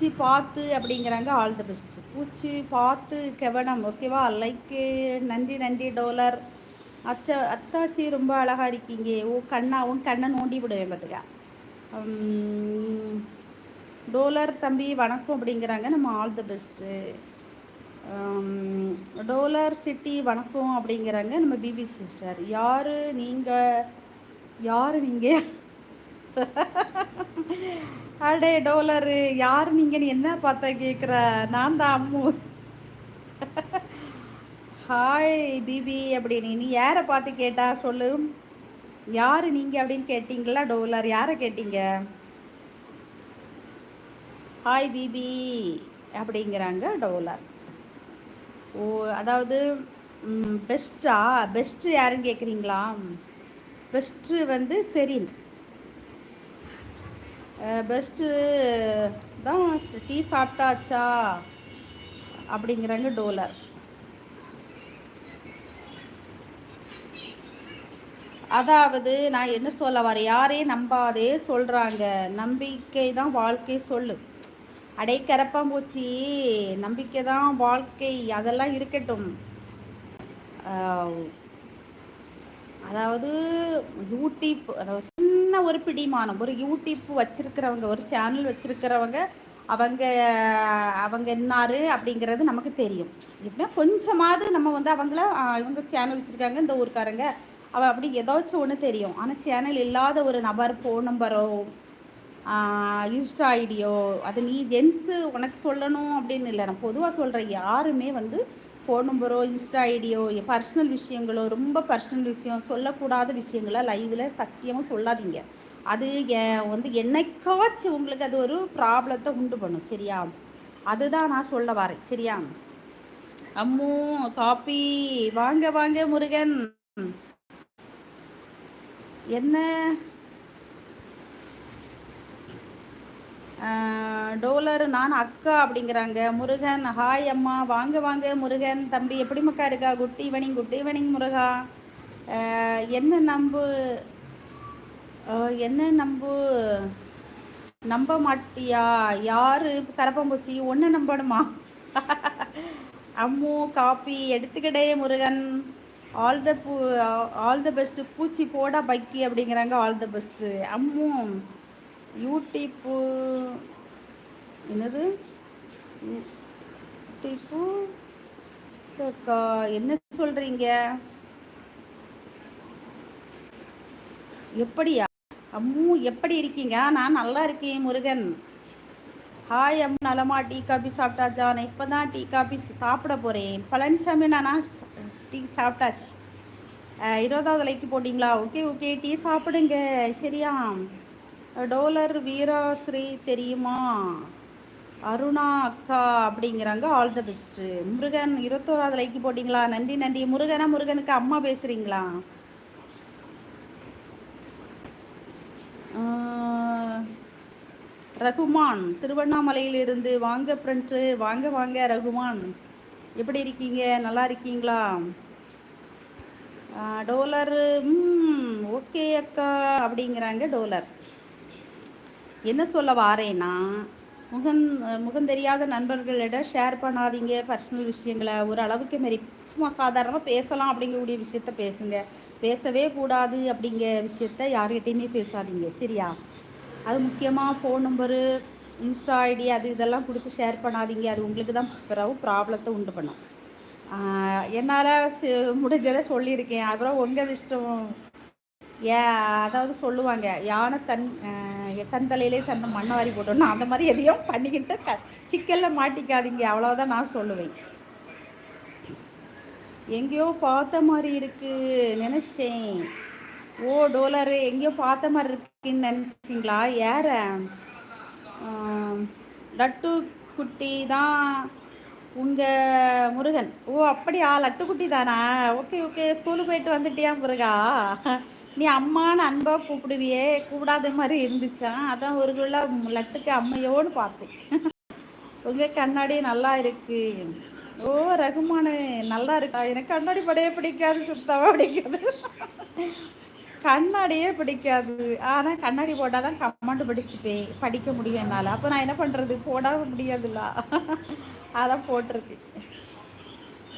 பூச்சி பார்த்து அப்படிங்கிறாங்க ஆல் தி பெஸ்ட். பூச்சி பார்த்து கெவனம் ஓகேவா? லைக்கு நன்றி நன்றி டோலர் அச்சா அத்தாச்சி ரொம்ப அழகாக இருக்கீங்க. ஓ கண்ணா உன் கண்ணை நோண்டி விடுவேன் பார்த்துக்க டோலர் தம்பி வணக்கம் அப்படிங்கிறாங்க. நம்ம ஆல் தி பெஸ்ட்டு டோலர் சிட்டி வணக்கம் அப்படிங்கிறாங்க நம்ம பிபி சிஸ்டர் யார் நீங்கள் யார் நீங்கள் அடே டோலரு யார் நீங்கள் என்ன பார்த்தா கேட்குற நான் தான் அம்மு. ஹாய் பிபி அப்படின்னு. நீ யாரை பார்த்து கேட்டா சொல்லு? யார் நீங்கள் அப்படின்னு கேட்டிங்களா டோலர்? யாரை கேட்டீங்க? ஹாய் பிபி அப்படிங்கிறாங்க டோலர். ஓ அதாவது பெஸ்ட்டா பெஸ்ட்டு யாருன்னு கேட்குறீங்களா பெஸ்ட்டு வந்து செரின். பெஸ்ட்டு தான் டீ சாப்பிட்டாச்சா? அப்படிங்கிறாங்க டோலர் அதாவது நான் என்ன சொல்ல வர யாரையும் நம்பாதே சொல்கிறாங்க நம்பிக்கை தான் வாழ்க்கை சொல்லு. அடை கரப்பாம்பூச்சி நம்பிக்கை தான் வாழ்க்கை. அதெல்லாம் இருக்கட்டும். அதாவது யூடியூப் அதாவது சின்ன ஒரு பிடிமானம். ஒரு யூடியூப் வச்சுருக்கிறவங்க ஒரு சேனல் வச்சுருக்கிறவங்க அவங்க அவங்க என்னாரு அப்படிங்கிறது நமக்கு தெரியும். எப்படின்னா கொஞ்சமாவது நம்ம வந்து அவங்கள இவங்க சேனல் வச்சுருக்காங்க இந்த ஊருக்காரங்க அவ அப்படி ஏதாச்சும் ஒன்று தெரியும். ஆனால் சேனல் இல்லாத ஒரு நபர் ஃபோன் நம்பரோ இன்ஸ்டா ஐடியோ அது நீ ஜென்ஸு உனக்கு சொல்லணும் அப்படின்னு இல்லை. நான் பொதுவாக சொல்கிறேன் யாருமே வந்து ஃபோன் நம்பரோ இன்ஸ்டா ஐடியோ பர்சனல் விஷயங்களோ ரொம்ப பர்சனல் விஷயம் சொல்லக்கூடாத விஷயங்களை லைவில் சத்தியமாக சொல்லாதீங்க. அது வந்து என்னைக்காச்சும் உங்களுக்கு அது ஒரு ப்ராப்ளத்தை உண்டு பண்ணும் சரியா? அதுதான் நான் சொல்ல வரேன் சரியா? அம்மு காப்பி. வாங்க வாங்க முருகன். என்ன? டோலர் நான் அக்கா அப்படிங்கிறாங்க. முருகன் ஹாய் அம்மா வாங்க வாங்க முருகன் தம்பி எப்படி மக்கா இருக்கா? குட் ஈவனிங் குட் ஈவனிங் முருகா. என்ன நம்பு? என்ன நம்பு? நம்ப மாட்டியா? யாரு? கரப்பம்பூச்சி ஒன்று நம்பணுமா? அம்மு காப்பி எடுத்துக்கிட்டே முருகன். ஆல் த பூ ஆல் த பெஸ்ட்டு. பூச்சி போடா பக்கி அப்படிங்கிறாங்க all the best. Ammu YouTube என்னது? யூடியூப்பு என்ன சொல்கிறீங்க எப்படியா? அம்மு எப்படி இருக்கீங்க? நான் நல்லா இருக்கேன் முருகன். ஹாய் அம்மு. நலமா டீ காபி சாப்பிட்டாச்சா? நான் இப்போ தான் டீ காபி சாப்பிட போகிறேன் பழனிசாமி நானா டீ சாப்பிட்டாச்சு. இருபதாவது லைக்கு போட்டிங்களா? Okay okay. டீ சாப்பிடுங்க. சரியா? டோலர் வீராஸ்ரீ தெரியுமா? அருணா அக்கா அப்படிங்கிறாங்க. ஆல் த பெஸ்ட்டு முருகன் இருபத்தோராவது லைக்கு போட்டிங்களா? நன்றி நன்றி. முருகனா முருகனுக்கு அம்மா பேசுகிறீங்களா ரகுமான் திருவண்ணாமலையிலிருந்து வாங்க ஃப்ரெண்ட்ஸு வாங்க வாங்க ரகுமான். எப்படி இருக்கீங்க? நல்லா இருக்கீங்களா? டோலர் ஓகே அக்கா அப்படிங்கிறாங்க டோலர். என்ன சொல்ல வாரேன்னா முகம் முகம் தெரியாத நண்பர்களிடம் ஷேர் பண்ணாதீங்க பர்சனல் விஷயங்களை. ஒரு அளவுக்கு மாரி சும்மா சாதாரணமாக பேசலாம் அப்படிங்கக்கூடிய விஷயத்த பேசுங்க. பேசவே கூடாது அப்படிங்கிற விஷயத்த யார்கிட்டையுமே பேசாதீங்க சரியா? அது முக்கியமாக ஃபோன் நம்பரு இன்ஸ்டா ஐடி அது இதெல்லாம் கொடுத்து ஷேர் பண்ணாதீங்க. அது உங்களுக்கு தான் பிறகு ப்ராப்ளத்தை உண்டு பண்ணும். என்னால் முடிஞ்சதை சொல்லியிருக்கேன். அப்புறம் உங்கள் இஷ்டம். ஏ அதாவது சொல்லுவாங்க யானை தன் தன் தலையிலே தன்னை மண்ணை வாரி போட்டோம்னா அந்த மாதிரி எதையும் பண்ணிக்கிட்டு க சிக்கலில் மாட்டிக்காதீங்க. அவ்வளோதான் நான் சொல்லுவேன். எங்கேயோ பார்த்த மாதிரி இருக்கு நினச்சேன். ஓ டோலரு எங்கேயோ பார்த்த மாதிரி இருக்குன்னு நினச்சிங்களா? ஏற லட்டு குட்டி தான் உங்கள் முருகன். ஓ அப்படியா? லட்டு குட்டி தானா? Okay okay. ஸ்கூலுக்கு போயிட்டு வந்துட்டியா முருகா? நீ அம்மான்னு அன்பாக கூப்பிடுவியே கூப்பிடாத மாதிரி இருந்துச்சா? அதான் ஒரு லட்டுக்கு அம்மையோடு பார்த்தேன். உங்கள் கண்ணாடி நல்லா இருக்கு. ஓ ரகுமானு நல்லா இருக்கா? எனக்கு கண்ணாடி படையே பிடிக்காது சுத்தமாக பிடிக்காது. கண்ணாடியே பிடிக்காது. ஆனால் கண்ணாடி போட்டால் தான் கமெண்ட் படிச்சுப்பேன். படிக்க முடியும் என்னால். அப்போ நான் என்ன பண்ணுறது போட முடியாதுல்ல. அதான் போட்டிருக்கு.